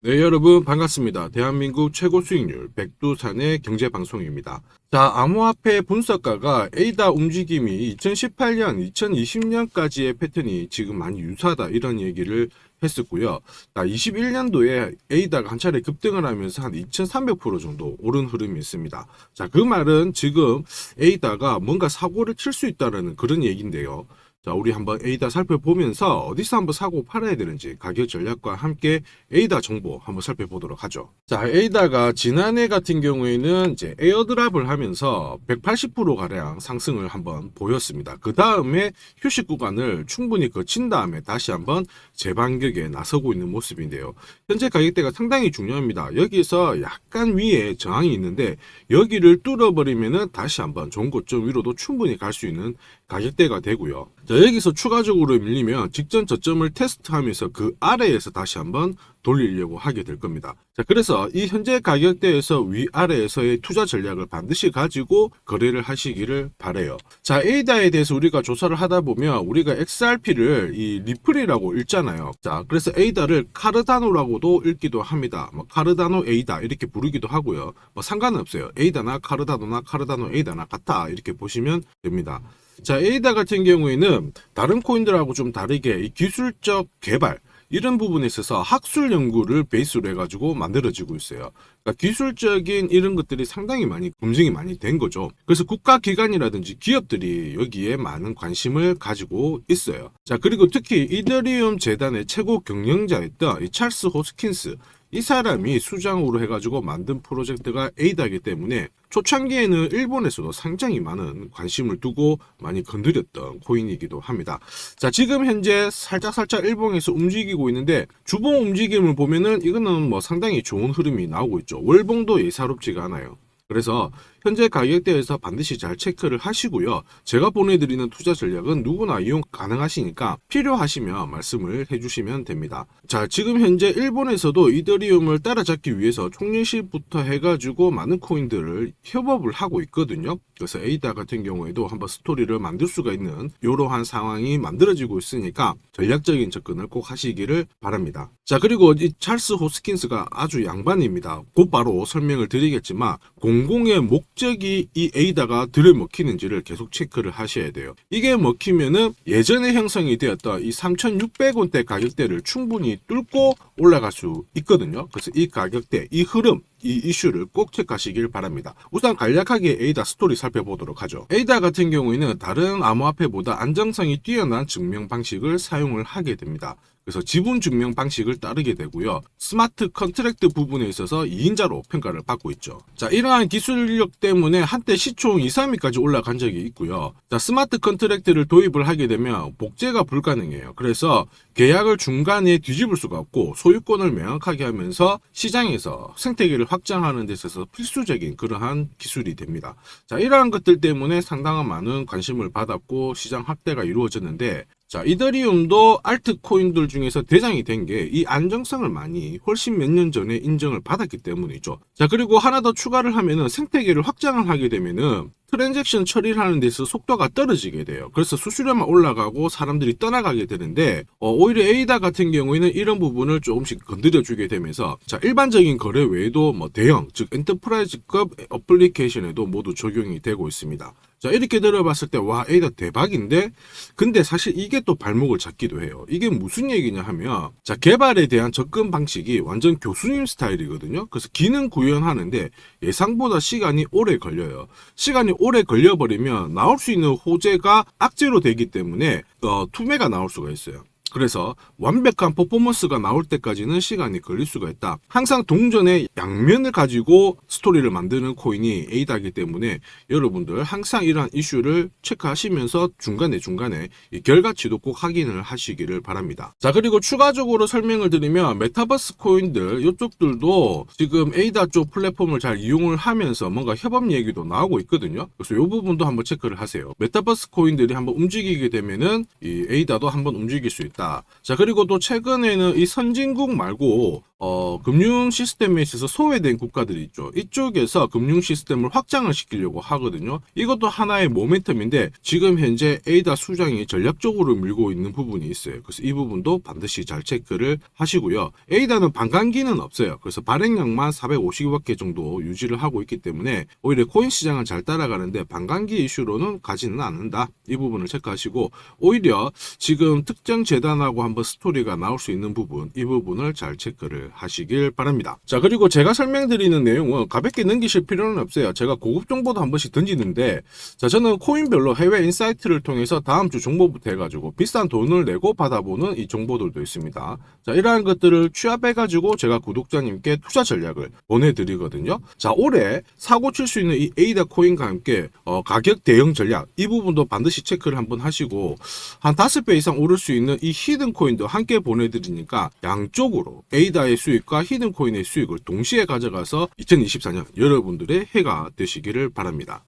네, 여러분 반갑습니다. 대한민국 최고 수익률 백두산의 경제 방송입니다. 자, 암호화폐 분석가가 에이다 움직임이 2018년, 2020년까지의 패턴이 지금 많이 유사하다 이런 얘기를 했었고요. 자, 21년도에 에이다가 한 차례 급등을 하면서 한 2,300% 정도 오른 흐름이 있습니다. 자, 그 말은 지금 에이다가 뭔가 사고를 칠 수 있다는 그런 얘기인데요. 자, 우리 한번 에이다 살펴보면서 어디서 한번 사고 팔아야 되는지 가격 전략과 함께 에이다 정보 한번 살펴보도록 하죠. 자, 에이다가 지난해 같은 경우에는 이제 에어드랍을 하면서 180% 가량 상승을 한번 보였습니다. 그 다음에 휴식 구간을 충분히 거친 다음에 다시 한번 재반격에 나서고 있는 모습인데요. 현재 가격대가 상당히 중요합니다. 여기서 약간 위에 저항이 있는데 여기를 뚫어버리면은 다시 한번 좋은 고점 위로도 충분히 갈 수 있는 가격대가 되고요. 자, 여기서 추가적으로 밀리면 직전 저점을 테스트하면서 그 아래에서 다시 한번 돌리려고 하게 될 겁니다. 자, 그래서 이 현재 가격대에서 위아래에서의 투자 전략을 반드시 가지고 거래를 하시기를 바래요. 자, 에이다에 대해서 우리가 조사를 하다 보면 우리가 XRP를 이 리플이라고 읽잖아요. 자, 그래서 에이다를 카르다노라고도 읽기도 합니다. 뭐 카르다노 에이다 이렇게 부르기도 하고요. 뭐 상관은 없어요. 에이다나 카르다노나 카르다노 에이다나 같아 이렇게 보시면 됩니다. 자, 에이다 같은 경우에는 다른 코인들하고 좀 다르게 이 기술적 개발 이런 부분에 있어서 학술 연구를 베이스로 해가지고 만들어지고 있어요. 그러니까 기술적인 이런 것들이 상당히 많이 검증이 많이 된 거죠. 그래서 국가기관이라든지 기업들이 여기에 많은 관심을 가지고 있어요. 자, 그리고 특히 이더리움 재단의 최고 경영자였던 이 찰스 호스킨스 이 사람이 수장으로 해가지고 만든 프로젝트가 에이다이기 때문에 초창기에는 일본에서도 상당히 많은 관심을 두고 많이 건드렸던 코인이기도 합니다. 자, 지금 현재 살짝살짝 일본에서 움직이고 있는데 주봉 움직임을 보면은 이거는 뭐 상당히 좋은 흐름이 나오고 있죠. 월봉도 예사롭지가 않아요. 그래서 현재 가격대에서 반드시 잘 체크를 하시고요. 제가 보내드리는 투자 전략은 누구나 이용 가능하시니까 필요하시면 말씀을 해주시면 됩니다. 자, 지금 현재 일본에서도 이더리움을 따라잡기 위해서 총리실부터 해가지고 많은 코인들을 협업을 하고 있거든요. 그래서 에이다 같은 경우에도 한번 스토리를 만들 수가 있는 이러한 상황이 만들어지고 있으니까 전략적인 접근을 꼭 하시기를 바랍니다. 자, 그리고 이 찰스 호스킨스가 아주 양반입니다. 곧바로 설명을 드리겠지만 공공의 목 적이 이 에이다가 들여먹히는지를 계속 체크를 하셔야 돼요. 이게 먹히면은 예전에 형성이 되었던 이 3,600원대 가격대를 충분히 뚫고 올라갈 수 있거든요. 그래서 이 가격대, 이 흐름, 이 이슈를 꼭 체크하시길 바랍니다. 우선 간략하게 에이다 스토리 살펴보도록 하죠. 에이다 같은 경우에는 다른 암호화폐보다 안정성이 뛰어난 증명 방식을 사용을 하게 됩니다. 그래서 지분 증명 방식을 따르게 되고요. 스마트 컨트랙트 부분에 있어서 2인자로 평가를 받고 있죠. 자, 이러한 기술력 때문에 한때 시총 2, 3위까지 올라간 적이 있고요. 자, 스마트 컨트랙트를 도입을 하게 되면 복제가 불가능해요. 그래서 계약을 중간에 뒤집을 수가 없고 소유권을 명확하게 하면서 시장에서 생태계를 확장하는 데 있어서 필수적인 그러한 기술이 됩니다. 자, 이러한 것들 때문에 상당한 많은 관심을 받았고 시장 확대가 이루어졌는데 자, 이더리움도 알트코인들 중에서 대장이 된 게 이 안정성을 많이 훨씬 몇 년 전에 인정을 받았기 때문이죠. 자, 그리고 하나 더 추가를 하면은 생태계를 확장을 하게 되면은 트랜잭션 처리를 하는 데서 속도가 떨어지게 돼요. 그래서 수수료만 올라가고 사람들이 떠나가게 되는데 어, 오히려 에이다 같은 경우에는 이런 부분을 조금씩 건드려 주게 되면서 자 일반적인 거래 외에도 뭐 대형 즉 엔터프라이즈급 어플리케이션에도 모두 적용이 되고 있습니다. 자 이렇게 들어봤을 때 와 에이다 대박인데 근데 사실 이게 또 발목을 잡기도 해요. 이게 무슨 얘기냐 하면 자 개발에 대한 접근 방식이 완전 교수님 스타일이거든요. 그래서 기능 구현하는데 예상보다 시간이 오래 걸려요. 시간이 오래 걸려버리면 나올 수 있는 호재가 악재로 되기 때문에 어, 투매가 나올 수가 있어요. 그래서 완벽한 퍼포먼스가 나올 때까지는 시간이 걸릴 수가 있다. 항상 동전의 양면을 가지고 스토리를 만드는 코인이 에이다이기 때문에 여러분들 항상 이러한 이슈를 체크하시면서 중간에 중간에 이 결과치도 꼭 확인을 하시기를 바랍니다. 자 그리고 추가적으로 설명을 드리면 메타버스 코인들 이쪽들도 지금 에이다 쪽 플랫폼을 잘 이용을 하면서 뭔가 협업 얘기도 나오고 있거든요. 그래서 이 부분도 한번 체크를 하세요. 메타버스 코인들이 한번 움직이게 되면은 이 에이다도 한번 움직일 수 있다. 자 그리고 또 최근에는 이 선진국 말고 어, 금융 시스템에 있어서 소외된 국가들이 있죠. 이쪽에서 금융 시스템을 확장을 시키려고 하거든요. 이것도 하나의 모멘텀인데 지금 현재 에이다 수장이 전략적으로 밀고 있는 부분이 있어요. 그래서 이 부분도 반드시 잘 체크를 하시고요. 에이다는 반감기는 없어요. 그래서 발행량만 450개 정도 유지를 하고 있기 때문에 오히려 코인 시장을 잘 따라가는데 반감기 이슈로는 가지는 않는다. 이 부분을 체크하시고 오히려 지금 특정 재단하고 한번 스토리가 나올 수 있는 부분 이 부분을 잘 체크를 하시길 바랍니다. 자 그리고 제가 설명드리는 내용은 가볍게 넘기실 필요는 없어요. 제가 고급 정보도 한 번씩 던지는데 자 저는 코인별로 해외 인사이트를 통해서 다음 주 정보부터 해가지고 비싼 돈을 내고 받아보는 이 정보들도 있습니다. 자 이러한 것들을 취합해가지고 제가 구독자님께 투자 전략을 보내드리거든요. 자 올해 사고 칠 수 있는 이 에이다 코인과 함께 어, 가격 대응 전략 이 부분도 반드시 체크를 한번 하시고 한 다섯 배 이상 오를 수 있는 이 히든 코인도 함께 보내드리니까 양쪽으로 에이다의 수익과 히든 코인의 수익을 동시에 가져가서 2024년 여러분들의 해가 되시기를 바랍니다.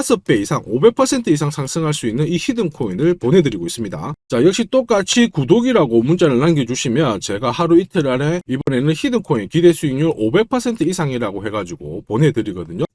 5배 이상, 500% 이상 상승할 수 있는 이 히든 코인을 보내드리고 있습니다. 자, 역시 똑같이 구독이라고 문자를 남겨주시면 제가 하루 이틀 안에 이번에는 히든 코인 기대 수익률 500% 이상이라고 해가지고 보내드리거든요.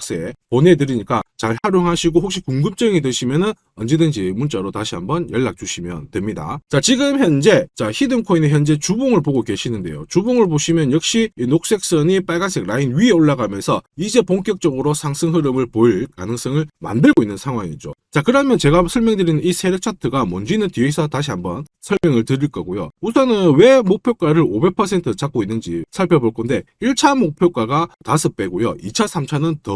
서에 보내드리니까 잘 활용하시고 혹시 궁금증이 드시면은 언제든지 문자로 다시 한번 연락 주시면 됩니다. 자, 지금 현재 자, 히든 코인의 현재 주봉을 보고 계시는데요. 주봉을 보시면 역시 이 녹색 선이 빨간색 라인 위에 올라가면서 이제 본격적으로 상승 흐름을 보일 가능성을 만들고 있는 상황이죠. 자, 그러면 제가 설명드리는 이 세력 차트가 뭔지는 뒤에서 다시 한번 설명을 드릴 거고요. 우선은 왜 목표가를 500% 잡고 있는지 살펴볼 건데 1차 목표가가 5배고요. 2차, 3차는 더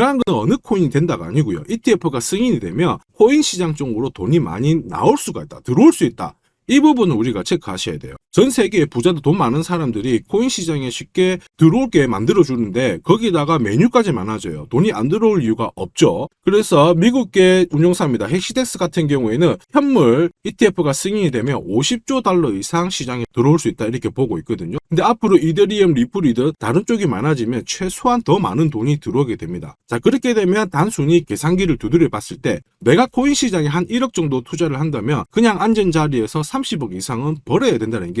한 건 어느 코인이 된다가 아니고요. ETF가 승인이 되면 코인 시장 쪽으로 돈이 많이 나올 수가 있다. 들어올 수 있다. 이 부분은 우리가 체크하셔야 돼요. 전 세계의 부자도 돈 많은 사람들이 코인 시장에 쉽게 들어올게 만들어주는데 거기다가 메뉴까지 많아져요. 돈이 안 들어올 이유가 없죠. 그래서 미국계 운용사입니다. 헬시덱스 같은 경우에는 현물 ETF가 승인이 되면 50조 달러 이상 시장에 들어올 수 있다 이렇게 보고 있거든요. 근데 앞으로 이더리움, 리플이든 다른 쪽이 많아지면 최소한 더 많은 돈이 들어오게 됩니다. 자 그렇게 되면 단순히 계산기를 두드려 봤을 때 내가 코인 시장에 한 1억 정도 투자를 한다면 그냥 앉은 자리에서 30억 이상은 벌어야 된다는 게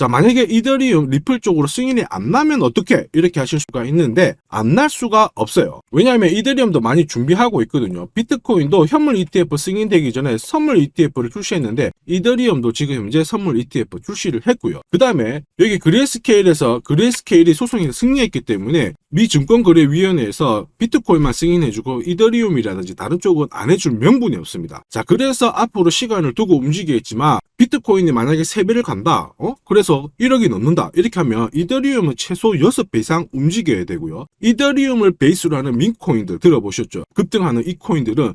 자, 만약에 이더리움 리플 쪽으로 승인이 안 나면 어떻게? 이렇게 하실 수가 있는데 안 날 수가 없어요. 왜냐하면 이더리움도 많이 준비하고 있거든요. 비트코인도 현물 ETF 승인되기 전에 선물 ETF를 출시했는데 이더리움도 지금 현재 선물 ETF 출시를 했고요. 그 다음에 여기 그레이스케일에서 그레이스케일이 소송에서 승리했기 때문에 미 증권거래위원회에서 비트코인만 승인해주고 이더리움이라든지 다른 쪽은 안 해줄 명분이 없습니다. 자, 그래서 앞으로 시간을 두고 움직이겠지만 비트코인이 만약에 3배를 간다. 어? 그래서 1억이 넘는다. 이렇게 하면 이더리움은 최소 6배 이상 움직여야 되고요. 이더리움을 베이스로 하는 민코인들 들어보셨죠? 급등하는 이 코인들은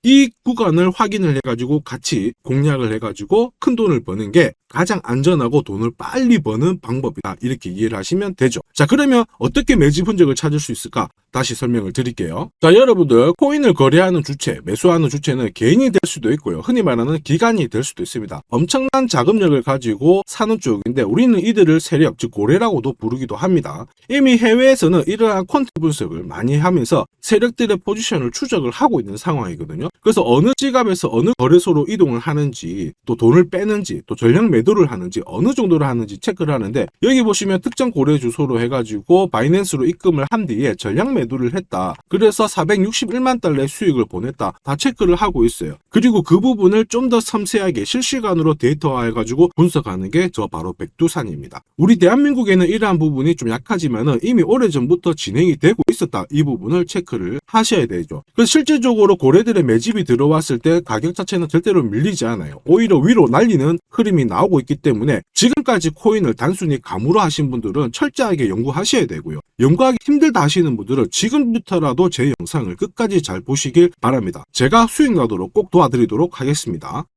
이 구간을 확인을 해가지고 같이 공략을 해가지고 큰 돈을 버는 게 가장 안전하고 돈을 빨리 버는 방법이다. 이렇게 이해를 하시면 되죠. 자, 그러면 어떻게 매집 흔적을 찾을 수 있을까? 다시 설명을 드릴게요. 자, 여러분들 코인을 거래하는 주체, 매수하는 주체는 개인이 될 수도 있고요. 흔히 말하는 기관이 될 수도 있습니다. 엄청난 자금력을 가지고 사는 쪽인데 우리는 이들을 세력, 즉 고래라고도 부르기도 합니다. 이미 해외에서는 이러한 퀀트 분석을 많이 하면서 세력들의 포지션을 추적을 하고 있는 상황이거든요. 그래서 어느 지갑에서 어느 거래소로 이동을 하는지, 또 돈을 빼는지, 또 전략 매도를 하는지, 어느 정도를 하는지 체크를 하는데 여기 보시면 특정 거래 주소로 해가지고 바이낸스로 입금을 한 뒤에 전략 매도를 했다. 그래서 461만 달러의 수익을 보냈다. 다 체크를 하고 있어요. 그리고 그 부분을 좀 더 섬세하게 실시간으로 데이터화해가지고 분석하는 게 저 바로 백두산입니다. 우리 대한민국에는 이러한 부분이 좀 약하지만은 이미 오래전부터 진행이 되고 있었다. 이 부분을 체크를 하셔야 되죠. 그래서 실질적으로 고래들의 매 집이 들어왔을 때 가격 자체는 절대로 밀리지 않아요. 오히려 위로 날리는 흐름이 나오고 있기 때문에 지금까지 코인을 단순히 감으로 하신 분들은 철저하게 연구하셔야 되고요. 연구하기 힘들다 하시는 분들은 지금부터라도 제 영상을 끝까지 잘 보시길 바랍니다. 제가 수익 나도록 꼭 도와드리도록 하겠습니다.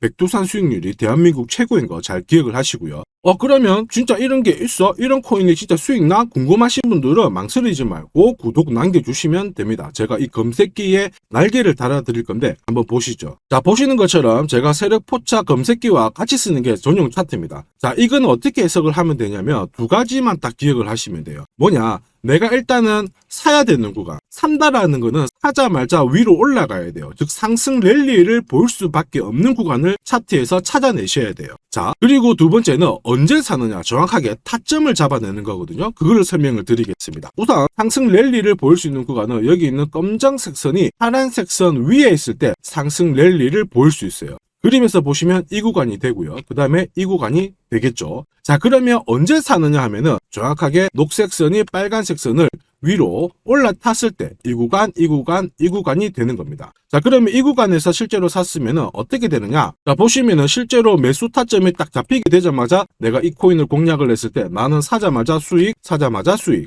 백두산 수익률이 대한민국 최고인 거 잘 기억을 하시고요. 어 그러면 진짜 이런 게 있어? 이런 코인이 진짜 수익 나? 궁금하신 분들은 망설이지 말고 구독 남겨주시면 됩니다. 제가 이 검색기에 날개를 달아드릴 건데 한번 보시죠. 자 보시는 것처럼 제가 세력 포차 검색기와 같이 쓰는 게 전용 차트입니다. 자 이건 어떻게 해석을 하면 되냐면 두 가지만 딱 기억을 하시면 돼요. 뭐냐? 내가 일단은 사야 되는 구간. 산다라는 거는 사자마자 위로 올라가야 돼요. 즉 상승 랠리를 볼 수밖에 없는 구간을 차트에서 찾아내셔야 돼요. 자, 그리고 두 번째는 언제 사느냐 정확하게 타점을 잡아내는 거거든요. 그거를 설명을 드리겠습니다. 우선 상승 랠리를 볼수 있는 구간은 여기 있는 검정색 선이 파란색 선 위에 있을 때 상승 랠리를 볼수 있어요. 그림에서 보시면 이 구간이 되고요. 그 다음에 이 구간이 되겠죠. 자, 그러면 언제 사느냐 하면은 정확하게 녹색 선이 빨간색 선을 위로 올라탔을 때 이 구간, 이 구간, 이 구간이 되는 겁니다. 자, 그러면 이 구간에서 실제로 샀으면은 어떻게 되느냐? 자, 보시면은 실제로 매수 타점이 딱 잡히게 되자마자 내가 이 코인을 공략을 했을 때 나는 사자마자 수익, 사자마자 수익.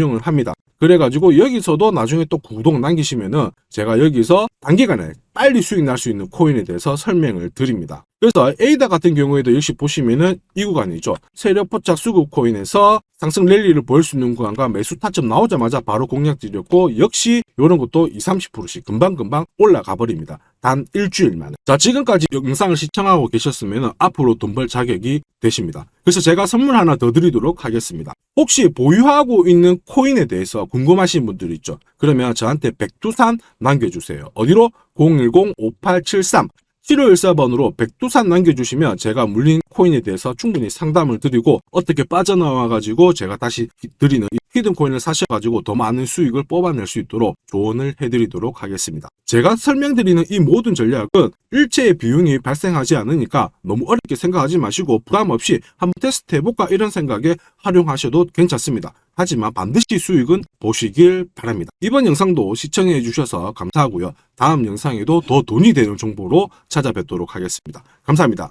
을 합니다. 그래가지고 여기서도 나중에 또 구독 남기시면은 제가 여기서 단기간에 빨리 수익 날 수 있는 코인에 대해서 설명을 드립니다. 그래서 에이다 같은 경우에도 역시 보시면은 이 구간이죠. 세력 포착 수급 코인에서 상승 랠리를 보일 수 있는 구간과 매수 타점 나오자마자 바로 공략 드렸고 역시 이런 것도 20, 30%씩 금방금방 올라가 버립니다. 단 일주일 만에. 자, 지금까지 영상을 시청하고 계셨으면 앞으로 돈 벌 자격이 되십니다. 그래서 제가 선물 하나 더 드리도록 하겠습니다. 혹시 보유하고 있는 코인에 대해서 궁금하신 분들 있죠? 그러면 저한테 백두산 남겨주세요. 어디로? 010-5873 7514번으로 백두산 남겨주시면 제가 물린 코인에 대해서 충분히 상담을 드리고 어떻게 빠져나와가지고 제가 다시 드리는 이 히든 코인을 사셔가지고 더 많은 수익을 뽑아낼 수 있도록 조언을 해드리도록 하겠습니다. 제가 설명드리는 이 모든 전략은 일체의 비용이 발생하지 않으니까 너무 어렵게 생각하지 마시고 부담 없이 한번 테스트 해볼까 이런 생각에 활용하셔도 괜찮습니다. 하지만 반드시 수익은 보시길 바랍니다. 이번 영상도 시청해 주셔서 감사하고요. 다음 영상에도 더 돈이 되는 정보로 찾아뵙도록 하겠습니다. 감사합니다.